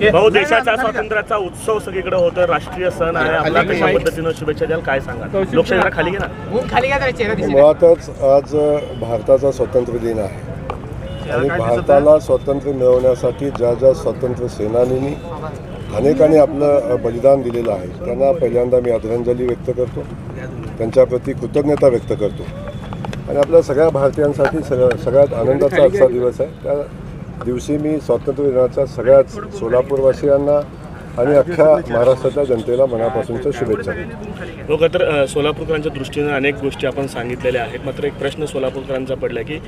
भाऊ देशाचा स्वातंत्र्याचा उत्सव सगळीकडे होतं राष्ट्रीय सण आहे आपला कशा पद्धतीनं शुभेच्छा द्याल काय सांगा खाली घे ना. खाली दिसेल. मुळातच आज भारताचा स्वातंत्र्य दिन आहे. आणि भारताला स्वातंत्र्य मिळवण्यासाठी ज्या ज्या स्वातंत्र्य सेनानींनी अनेकांनी आपलं बलिदान दिलेलं आहे त्यांना पहिल्यांदा मी आदरांजली व्यक्त करतो. त्यांच्याप्रती कृतज्ञता व्यक्त करतो. आणि आपल्या सगळ्या भारतीयांसाठी सगळ्या सगळ्यात आनंदाचा आजचा दिवस आहे. त्या दिवशी मी स्वातंत्र्य दिनाच्या सगळ्याच सोलापूरवासियांना आणि अख्ख्या महाराष्ट्राच्या जनतेला मनापासूनच्या शुभेच्छा. देतो हो तर अ, सोलापूरकरांच्या दृष्टीनं अनेक गोष्टी आपण सांगितलेल्या आहेत. मात्र एक प्रश्न सोलापूरकरांचा पडला की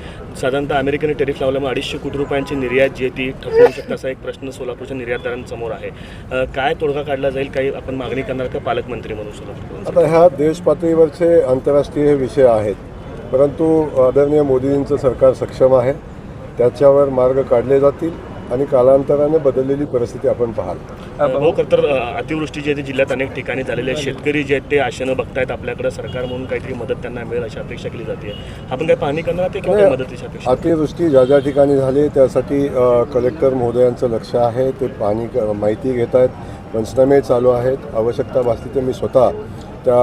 साधारणतः अमेरिकेने टेरिफ लावल्यामुळे अडीचशे कोटी रुपयांची निर्यात जी आहे ती होऊ शकते असा एक प्रश्न सोलापूरच्या निर्यातदारांसमोर आहे. काय तोडगा काढला जाईल? काही आपण मागणी करणार का पालकमंत्री म्हणून सोलापूर आता ह्या देश पातळीवरचे आंतरराष्ट्रीय विषय आहेत. परंतु आदरणीय मोदींचं सरकार सक्षम आहे. त्याच्यावर मार्ग काढले जातील आणि कालांतराने बदललेली परिस्थिती आपण पाहाल. भाऊ खरं तर अतिवृष्टी जी आहे ती जिल्ह्यात अनेक ठिकाणी झालेली आहे. शेतकरी जे आहेत ते आशेनं बघतायत आपल्याकडे. सरकार म्हणून काहीतरी मदत त्यांना मिळेल अशी अपेक्षा केली जाते. आपण काय पाहणी करणार किंवा काय मदतीची अपेक्षा? अतिवृष्टी ज्या ज्या ठिकाणी झाली त्यासाठी कलेक्टर महोदयांचं लक्ष आहे. ते पाणी माहिती घेत आहेत. पंचनामे चालू आहेत. आवश्यकता भासली तर मी स्वतः त्या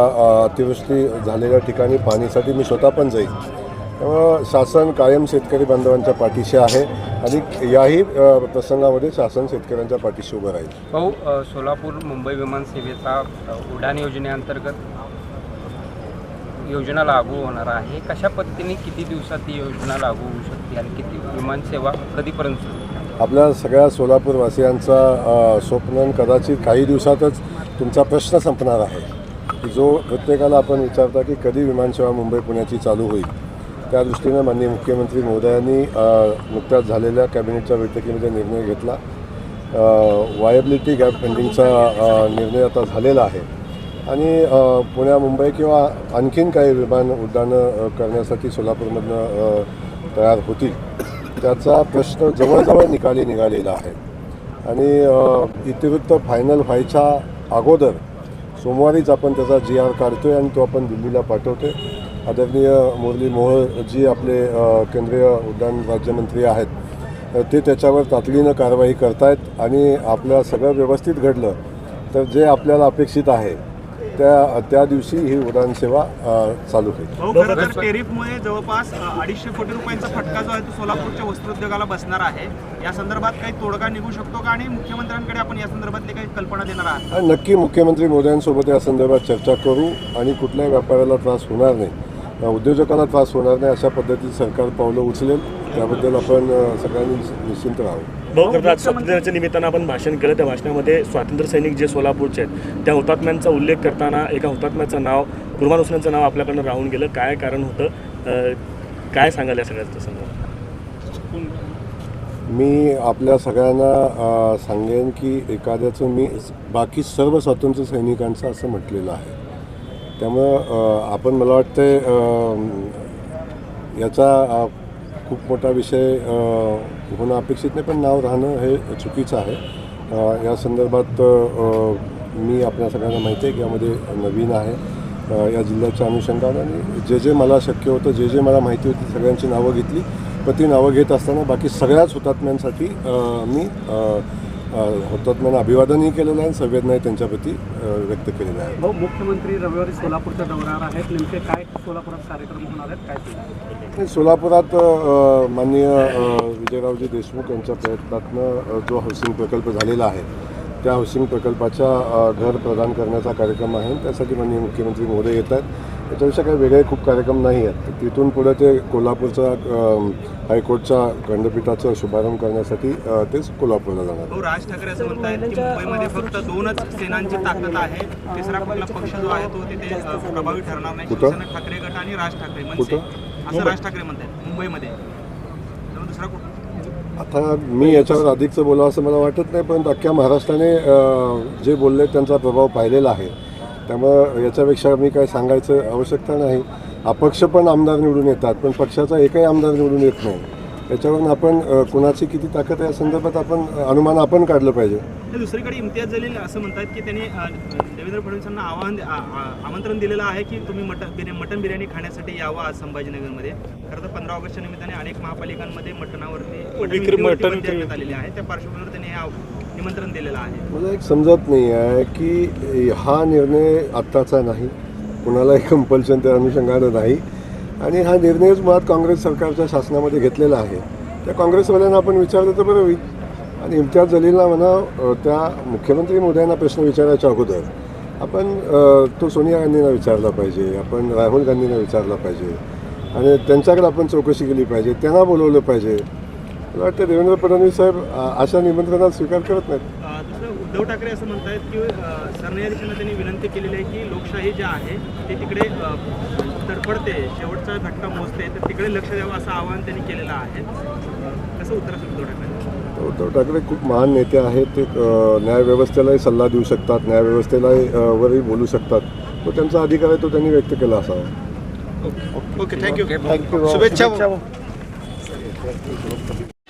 अतिवृष्टी झालेल्या ठिकाणी पाणीसाठी मी स्वतः पण जाईल त्यामुळं शासन कायम शेतकरी बांधवांच्या पाठीशी आहे. आणि याही प्रसंगामध्ये शासन शेतकऱ्यांच्या पाठीशी उभं राहील. भाऊ सोलापूर मुंबई विमान सेवेचा अ, उडान योजनेअंतर्गत योजना लागू होणार आहे. कशा पद्धतीने किती दिवसात ही योजना लागू होऊ शकते आणि किती विमान सेवा कधीपर्यंत? आपल्या सगळ्या सोलापूरवासियांचा स्वप्न कदाचित काही दिवसातच तुमचा प्रश्न संपणार आहे. जो प्रत्येकाला आपण विचारता की कधी विमानसेवा मुंबई पुण्याची चालू होईल. त्या दृष्टीनं माननीय मुख्यमंत्री महोदयांनी नुकताच नुकत्याच झालेल्या कॅबिनेटच्या बैठकीमध्ये निर्णय घेतला. वायबिलिटी गॅप फंडिंगचा निर्णय आता झालेला आहे. आणि पुण्या मुंबई किंवा आणखीन काही विमान उड्डाणं करण्यासाठी सोलापूरमधनं तयार होतील त्याचा प्रश्न जवळजवळ निकाली निघालेला आहे. आणि इतिवृत्त फायनल व्हायच्या अगोदर सोमवारीच आपण त्याचा जी आर काढतो आहे आणि तो आपण दिल्लीला पाठवतो आहे आदरणीय मुरली मोहोळ जी आपले केंद्रीय उड्डाण राज्यमंत्री आहेत ते त्याच्यावर तातडीनं कारवाई करतायत आणि आपलं सगळं व्यवस्थित घडलं तर जे आपल्याला अपेक्षित आहे त्या त्या दिवशी ही उड्डाण सेवा अ, चालू होईल. तर टेरिफमुळे जवळपास अडीचशे कोटी रुपयांचा फटका जो आहे तो सोलापूरच्या वस्त्रोद्योगाला बसणार आहे. या संदर्भात काही तोडगा निघू शकतो का? आणि मुख्यमंत्र्यांकडे आपण या संदर्भातली काही कल्पना देणार आहात. नक्की मुख्यमंत्री मोदयांसोबत या संदर्भात चर्चा करू आणि कुठल्याही व्यापाऱ्याला त्रास होणार नाही. अ, उद्योजकाला त्रास होणार नाही अशा पद्धतीत सरकार पावलं उचलेल. त्याबद्दल आपण सगळ्यांनी निश्चिंत राहावं. स्वातंत्र्याच्या निमित्तानं आपण भाषण केलं. त्या भाषणामध्ये स्वातंत्र्य सैनिक जे सोलापूरचे आहेत त्या हुतात्म्यांचा उल्लेख करताना एका हुतात्म्याचं नाव कुर्बान हुसेनचं नाव आपल्याकडनं राहून गेलं. काय कारण होतं? काय सांगाल या सगळ्याचं संदर्भात? मी आपल्या सगळ्यांना सांगेन की एखाद्याचं मी बाकी सर्व स्वातंत्र्य सैनिकांचं असं म्हटलेलं आहे. त्यामुळं आपण मला वाटतं याचा खूप मोठा विषय होणं अपेक्षित नाही पण नाव राहणं हे चुकीचं आहे. या संदर्भात मी आपल्या सगळ्यांना माहिती आहे की यामध्ये नवीन आहे या जिल्ह्याच्या अनुषंगानं आणि जे जे मला शक्य होतं जे जे मला माहिती होती सगळ्यांची नावं घेतली. पण ती नावं घेत असताना बाकी सगळ्याच हुतात्म्यांसाठी मी हुतात्म्यांना अभिवादनही केलेलं आहे आणि संवेदनाही त्यांच्याप्रती व्यक्त केलेल्या आहेत. भाऊ मुख्यमंत्री रविवारी सोलापूरच्या दौऱ्यावर आहेत. नेमके काय सोलापुरात कार्यक्रम होणार आहेत? काय आणि सोलापुरात माननीय विजयरावजी देशमुख यांच्या प्रयत्नातनं जो हाऊसिंग प्रकल्प झालेला आहे त्या हाऊसिंग प्रकल्पाच्या घर प्रदान करण्याचा कार्यक्रम आहे त्यासाठी माननीय मुख्यमंत्री महोदय येत आहेत. त्याच्यापेक्षा काही वेगळे खूप कार्यक्रम नाही आहेत. तिथून पुढे ते कोल्हापूरचा हायकोर्टच्या खंडपीठाचा शुभारंभ करण्यासाठी तेच कोल्हापूरला जाणार. राज ठाकरे असं की मुंबईमध्ये फक्त दोनच सेनांची ताकद आहे. तिसरा कुठला पक्ष जो आहे तो तिथे प्रभावी ठरणार नाही? शिवसेना ठाकरे गट आणि राज ठाकरे कुठं? असं राज ठाकरे म्हणतात मुंबईमध्ये. दुसरा कुठं? आता मी याच्यावर अधिकचं बोलावं असं मला वाटत नाही पण अख्ख्या महाराष्ट्राने जे बोलले त्यांचा प्रभाव पाहिलेला आहे. त्यामुळं याच्यापेक्षा मी काय सांगायचं आवश्यकता नाही. अपक्ष पण आमदार निवडून येतात पण पक्षाचा एकही आमदार निवडून येत नाही. त्याच्यावरून आपण कुणाची किती ताकद आहे या संदर्भात आपण अनुमान आपण काढलं पाहिजे. तर दुसरीकडे इम्तियाज जलील असं म्हणतात की त्यांनी देवेंद्र फडणवीसांना आवाहन आमंत्रण दिलेलं आहे की तुम्ही मटन बिर्या मटन बिर्याणी खाण्यासाठी यावं आज संभाजीनगरमध्ये. खरं तर पंधरा ऑगस्टच्या निमित्ताने अनेक महापालिकांमध्ये मटणावरती मटन घालण्यात आलेली आहे. त्या पार्श्वभूमीवर त्यांनी हे आव- निमंत्रण दिलेलं आहे. मला एक समजत नाही आहे की हा निर्णय आत्ताचा नाही. कुणालाही कंपल्शन त्या अनुषंगानं नाही. आणि हा निर्णयच मुळात काँग्रेस सरकारच्या शासनामध्ये घेतलेला आहे त्या काँग्रेसवाल्यांना आपण विचारलं तर बरं होईल. आणि इम्तियाज जलीलला म्हणा त्या मुख्यमंत्री मोदयांना प्रश्न विचारायच्या अगोदर आपण तो सोनिया गांधींना विचारला पाहिजे आपण राहुल गांधींना विचारला पाहिजे. आणि त्यांच्याकडे आपण चौकशी केली पाहिजे त्यांना बोलवलं पाहिजे. मला वाटतं देवेंद्र फडणवीस साहेब अशा निमंत्रणात स्वीकार करत नाहीत. दुसरं उद्धव ठाकरे असं म्हणतायत की अ, सरन्यायाधीशांना त्यांनी विनंती केलेली आहे की लोकशाही जी आहे ती तिकडे अ, तडफडते शेवटचा घटका मोजते तर तिकडे लक्ष द्यावं असं आवाहन त्यांनी केलेलं आहे. कसं उत्तर असेल उद्धव ठाकरे? उद्धव ठाकरे खूप महान नेते आहेत ते अ, न्यायव्यवस्थेलाही सल्ला देऊ शकतात न्यायव्यवस्थेलाही अ, वरही बोलू शकतात. तो त्यांचा अधिकार आहे तो त्यांनी व्यक्त केला असावा. Okay thank you. शुभेच्छा.